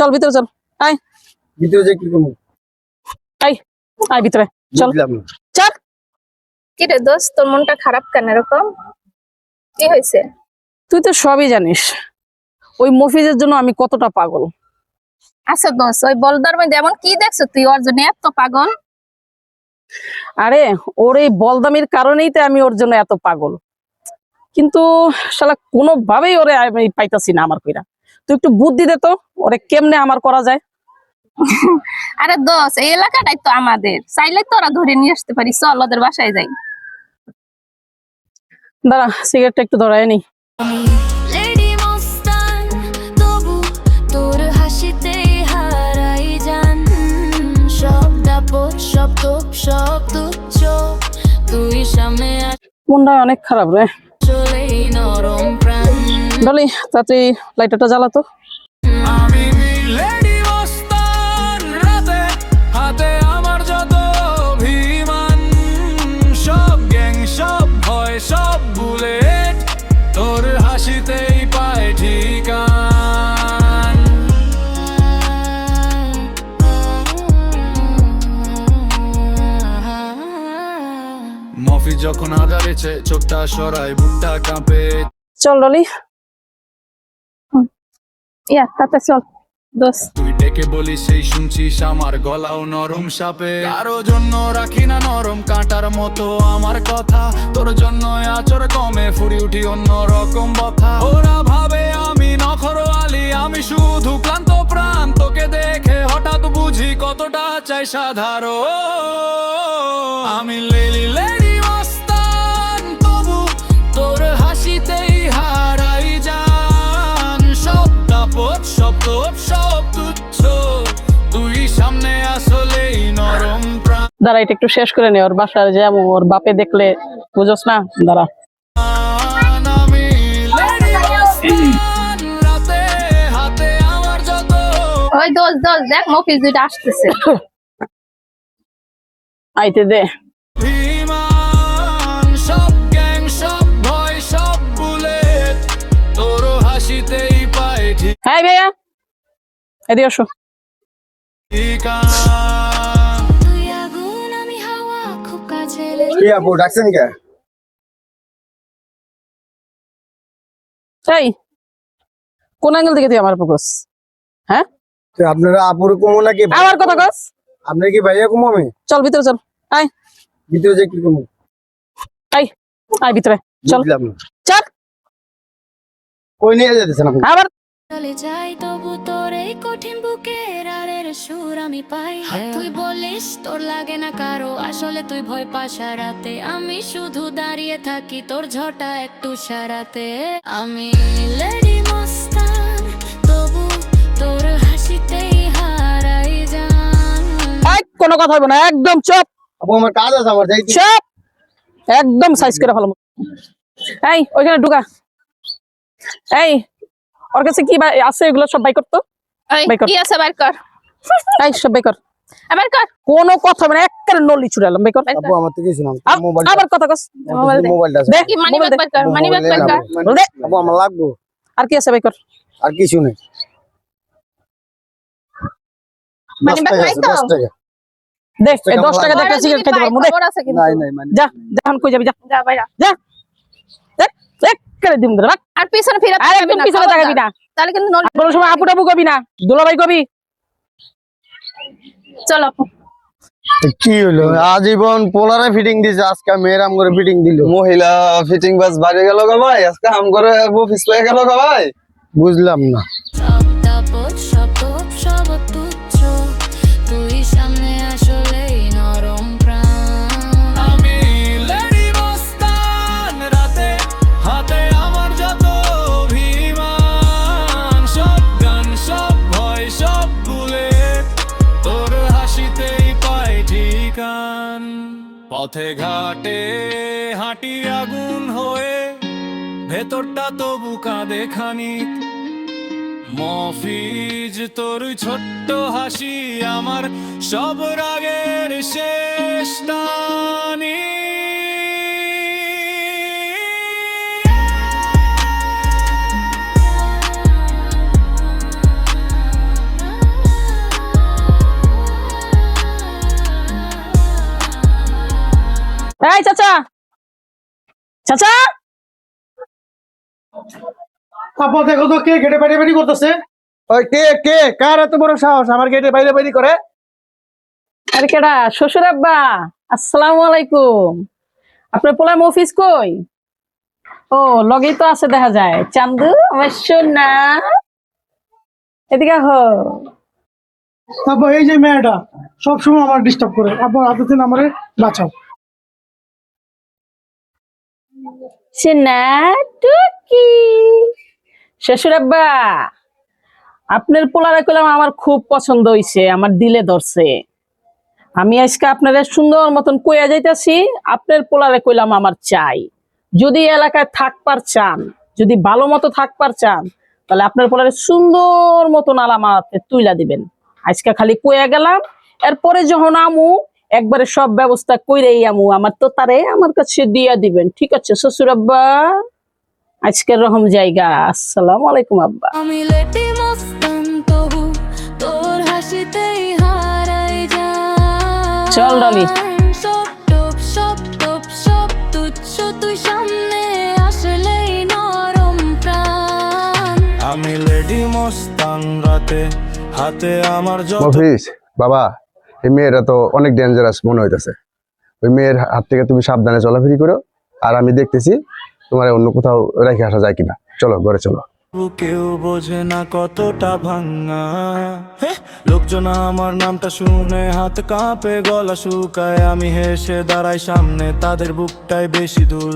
চল ভিতরে চল। আয়। ভিতরে যে কি করব? আয় ভিতরে। চল। চল। কি রে দোস্ত তোর মনটা খারাপ কেন এরকম? কি হয়েছে? তুই তো সবই জানিস ওই মফিজের জন্য আমি কতটা পাগল। আচ্ছা দোস্ত ওই বলদার মধ্যে এমন কি দেখছ তুই? ওর জন্য এত পাগল? আরে ওর এই বলদামির কারণেই তো আমি ওর জন্য এত পাগল। কিন্তু শালা কোনোভাবেই ওরে আমি পাইতাছি না আমার কইরা। তুই একটু বুদ্ধি দে তো ওরে কেমনে আমার করা যায়? আরে দোস্ত এই এলাকাটাই তো আমাদের। চাইলে তোরা ধরে নিয়ে আসতে পারি চল ওদের বাসায় যাই। দাঁড়া সিগারেটটা একটু ধরায় নি। তবু তোর হাসিতে হারাই যান। সব সব তোপ সব তুচ্ছ তুই সামনে মনটা অনেক খারাপ রে। তোর হাসিতেই পায় ঠিকান। মফি যখন আদারেছে চোখটা সরাই বুকটা কাঁপে। চল ডলি ইয়া চল তুই ডেকে সেই শুনছিস আমার গলাও নরম সাপে। কারও জন্য রাখি না নরম কাঁটার মতো আমার কথা। তোর জন্য আচর কমে, ফুরি উঠি অন্য রকম ওরা ভাবে আমি আমি শুধু ক্লান্ত প্রাণ। তোকে দেখে হঠাৎ বুঝি কতটা চাই সাধারণ। আমি লেলি লেডি তবু তোর হাসিতেই হারাই দাঁড়া এটা একটু শেষ করে নে ওর বাসার যে ওর বাপে দেখলে বুঝোস না? দাঁড়া। ওই দেখ মফিজ দুইটা আসতেছে। আইতে দে। সব ভয় সব বুলেট তোর হ্যাঁ ভাইয়া এদিকে আসো। কি আপু ডাকছেন কে? এই কোন অ্যাঙ্গেল থেকে তুই আমার ফোকাস হ্যাঁ? তো আপনারা আপুর কমো নাকি আমার কথা কস। আপনার কি ভাইয়া কমো আমি? চল ভিতরে চল। আয়। ভিতরে যে কি আয় আয় ভিতরে। চল। চল। কই নিয়ে যেতেছেন আপনি? আবার। চলে যাই তবু তোর এই কঠিন বুকের সুর আমি পাই তুই বলিস তোর লাগে না কারও আসলে তুই ভয় পাস হারাতে। আমি শুধু দাঁড়িয়ে থাকি তোর ঝটা একটু সারাতে। আমি লেডি মস্তান তবু তোর হাসিতেই হারাই যান। কোনো কথা হইব না একদম চুপ। আমার কাজ আছে আমার চুপ। একদম সাইজ করে ফেলাম। এই ওইখানে ঢুকা। এই ওর কাছে কি আছে এগুলো সব বাই করতো বাই কর। কি আছে বার কর? এই সব বাই আবার কর। কোনো কথা মানে নলি ছুড়ালাম। আমার মোবাইল আবার কথা কস। মোবাইল মোবাইলটা দেখ কি মানি মোবাইল ব্যাগ দে। কর মানি ব্যাগ বার কর দে। আপু আমার লাগবো। আর কি আছে আর কিছু নেই। তো? দেখ টাকা সিগারেট পারব মানে। যা কই যাবি যা। যা বাইরা। যা। দেখ দেখ করে দিম ধরে রাখ আর পিছনে ফিরে আর একদম পিছনে তাকাবি না। তাহলে কিন্তু নল কোনো সময় আপু টাপু কবি না? দুলাভাই কবি? চল। আপু কি হলো? আজীবন পোলারে ফিটিং দিছে আজকে মেয়েরাম করে ফিটিং দিল। মহিলা ফিটিং বাস বাড়ি গেল গো ভাই আজকে আম করে অফিস পেয়ে গেল গো ভাই। বুঝলাম না। পথে ঘাটে হাঁটি আগুন হয়ে, ভেতরটা তবু কাঁদে খানিক। মফিজ, তোর ছোট্ট হাসি আমার সব রাগের শেষ চাচা! আপা দেখো তো কে গেটে বাইরে বাইরে করতেছে। ওই কে কে? কার এত বড় সাহস? আমার গেটে বাইরে বাইরে করে। আরে কেডা? শ্বশুর আব্বা আসসালামু আলাইকুম। আপনার পোলার অফিস কই? ও লগেই তো আছে দেখা যায়। চান্দু আমার সোনা। এদিকে হো আপা এই যে মেয়েটা সবসময় আমার ডিস্টার্ব করে। হাতে দিন আমারে বাঁচাও। সোনা টুকি। শ্বশুর আব্বা, আপনার পোলারে কইলাম আমার খুব পছন্দ হইছে, আমার দিলে ধরছে। আমি আজকে আপনারা সুন্দর মতন কইয়া যাইতাছি, আপনার পোলারে কইলাম আমার চাই। যদি এলাকায় থাকবার চান, যদি ভালো মতো থাকবার চান, তাহলে আপনার পোলারে সুন্দর মতন আলামাতে তুইলা দিবেন। আজকে খালি কইয়া গেলাম, এরপরে যখন আমু একবারে সব ব্যবস্থা কইরেই আমু আমার তো তারে আমার কাছে দিয়া দিবেন ঠিক আছে? শ্বশুর আব্বা আজকের রকম জায়গা আসসালামু আলাইকুম আব্বা। আমি লেটি মস্তান তবু তোর হাসিতেই হারাই যা চল, ডলি। সব টপ সব টপ সব তুচ্ছ তুই সামনে আসলেই নরম প্রাণ। আমি লেডি মস্তান রাতে হাতে আমার যত বাবা এই মেয়েরা তো অনেক ডেঞ্জারাস মনে হইতেছে। ওই মেয়ের হাত থেকে তুমি সাবধানে চলাফেরি করো আর আমি দেখতেছি তোমার অন্য কোথাও রেখে আসা যায় কিনা। চলো ঘরে চলো। কেউ বোঝে না কতটা ভাঙা। হে, লোকজন আমার নামটা শুনে হাত কাঁপে গলা শুকায় আমি হেসে দাঁড়াই সামনে তাদের বুকটাই বেশি দূর